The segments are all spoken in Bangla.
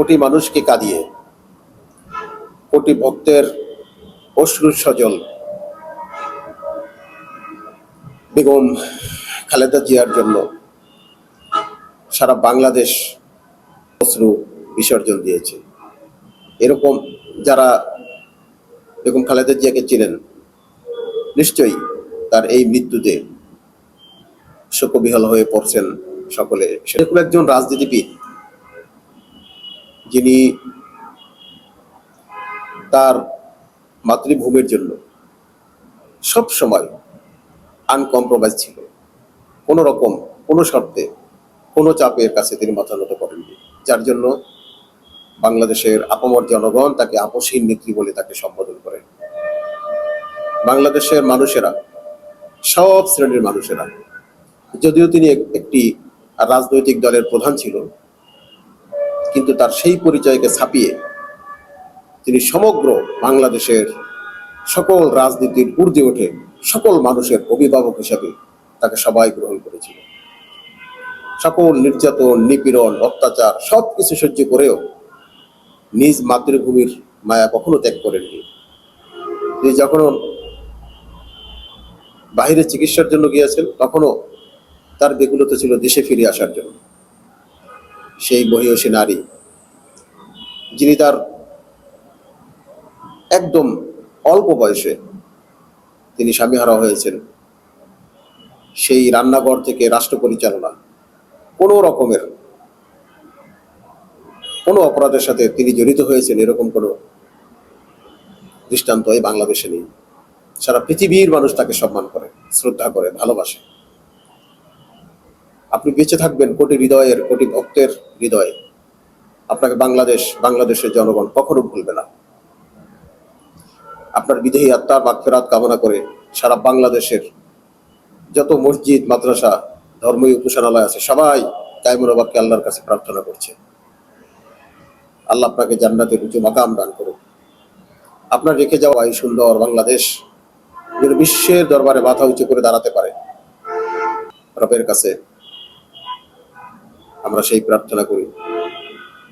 কোটি মানুষকে কাঁদিয়ে, কোটি ভক্তের অশ্রু সজল, বেগম খালেদা জিয়ার জন্য সারা বাংলাদেশ অশ্রু বিসর্জন দিয়েছে। এরকম যারা বেগম খালেদা জিয়াকে চিনেন, নিশ্চয়ই তার এই মৃত্যুতে শোকবিহল হয়ে পড়ছেন সকলে। সেরকম একজন রাজনীতিবিদ যিনি তার মাতৃভূমির জন্য সব সময় আনকম্প্রোমাইজ ছিল। কোনো রকম, কোনো শর্তে, কোনো চাপের কাছে তিনি মাথা নত করেননি। যার জন্য বাংলাদেশের আপমর জনগণ তাকে আপসহীন নেত্রী বলে তাকে সম্বোধন করে। বাংলাদেশের মানুষেরা, সব শ্রেণির মানুষেরা, যদিও তিনি একটি রাজনৈতিক দলের প্রধান ছিল কিন্তু তার সেই পরিচয়কে ছাপিয়ে তিনি সমগ্র বাংলাদেশের সকল রাজনীতির ঊর্ধ্বে উঠে সকল মানুষের অভিভাবক হিসাবে তাকে সবাই গ্রহণ করেছিল। সকল নির্যাতন, নিপীড়ন, অত্যাচার সব কিছু সহ্য করেও নিজ মাতৃভূমির মায়া কখনো ত্যাগ করেননি। তিনি যখন বাইরে চিকিৎসার জন্য গিয়েছেন, তখনও তার বেগুলতা ছিল দেশে ফিরে আসার জন্য। সেই মহিষী নারী। যিনি তার একদম অল্প বয়সে তিনি স্বামীহারা হয়েছেন। সেই রান্নাঘর থেকে রাষ্ট্র পরিচালনা। কোনো রকমের কোনো অপরাধের সাথে তিনি জড়িত হয়েছেন এরকম কোনো দৃষ্টান্ত এই বাংলাদেশে নেই। সারা পৃথিবীর মানুষ তাকে সম্মান করে, শ্রদ্ধা করে, ভালোবাসে। আপনি বেঁচে থাকবেন কোটি হৃদয়ের, কোটি ভক্তের হৃদয়ে। আপনাকে বাংলাদেশ, বাংলাদেশের জনগণ কখনো ভুলবে না। আপনার বিদেহী আত্মার মাগফেরাত কামনা করে সারা বাংলাদেশের যত মসজিদ, মাদ্রাসা, ধর্মীয় উপাসনালয় আছে, সবাই কায়মুরাবাদকে আল্লাহর কাছে প্রার্থনা করছে। আল্লাহ আপনাকে জান্নাতের উঁচু মাকাম দান করুন আপনার রেখে যাওয়া এই সুন্দর বাংলাদেশ বিশ্বের দরবারে মাথা উঁচু করে দাঁড়াতে পারে। রবের কাছে আমরা সেই প্রার্থনা করি।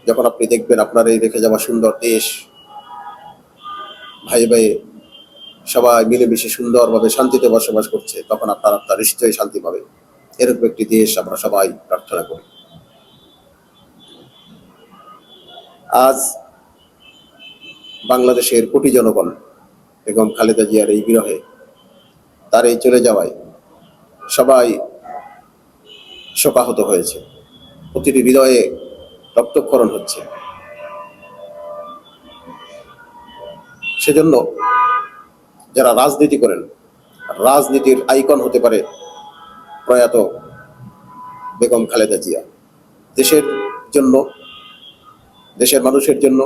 যখন আপনি দেখবেন আপনার এই রেখে যাওয়া সুন্দর দেশ, ভাই ভাই সবাই মিলেমিশে সুন্দরভাবে শান্তিতে বসবাস করছে, তখন আপনার আত্মা নিশ্চয়ই শান্তি পাবে। এরকম একটি দেশ আমরা সবাই প্রার্থনা করি। আজ বাংলাদেশের কোটি জনগণ বেগম খালেদা জিয়ার এই বিরহে, তার এই চলে যাওয়ায় সবাই শোকাহত হয়েছে। প্রতিটি হৃদয়ে রক্তক্ষরণ হচ্ছে। সেজন্য যারা রাজনীতি করেন, রাজনীতির আইকন হতে পারে প্রয়াত বেগম খালেদা জিয়া। দেশের জন্য, দেশের মানুষের জন্য,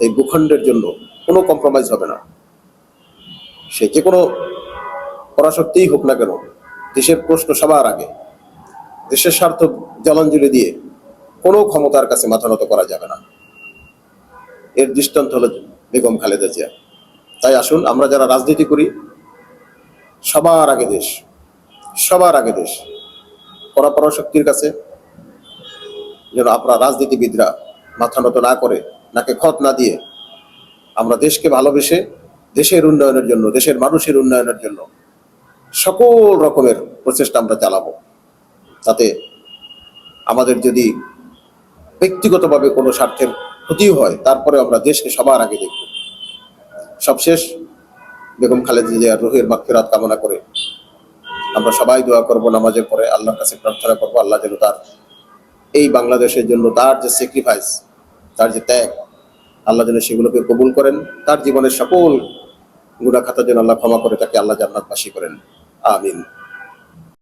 এই ভূখণ্ডের জন্য কোনো কম্প্রোমাইজ হবে না। সে যে কোনো পরাশক্তিই হোক না কেন, দেশের প্রশ্ন সবার আগে। দেশের স্বার্থ জলাঞ্জলি দিয়ে কোনো ক্ষমতার কাছে মাথা নত করা যাবে না। এর দৃষ্টান্ত হলো বেগম খালেদা জিয়া। তাই আসুন, আমরা যারা রাজনীতি করি, সবার আগে দেশ, সবার আগে দেশ, পরাপর শক্তির কাছে যেন আপনার রাজনীতিবিদরা মাথা নত না করে, নাকে খত না দিয়ে আমরা দেশকে ভালোবেসে দেশের উন্নয়নের জন্য, দেশের মানুষের উন্নয়নের জন্য সকল রকমের প্রচেষ্টা আমরা চালাবো। তাতে আমাদের যদি ব্যক্তিগতভাবে কোনো স্বার্থের ক্ষতিও হয়, তারপরে আমরা দেশকে সবার আগে দেখব। সবশেষ, বেগম খালেদা জিয়ার রুহের মাগফিরাত কামনা করে আমরা সবাই দোয়া করব নামাজের পরে, আল্লাহর কাছে প্রার্থনা করব, আল্লাহ যেন তার এই বাংলাদেশের জন্য তার যে স্যাক্রিফাইস তার যে ত্যাগ, আল্লাহ যেন সেগুলোকে কবুল করেন। তার জীবনের সকল গুণা খাতা যেন আল্লাহ ক্ষমা করে তাকে আল্লাহ জান্নাতবাসী করেন। আমিন।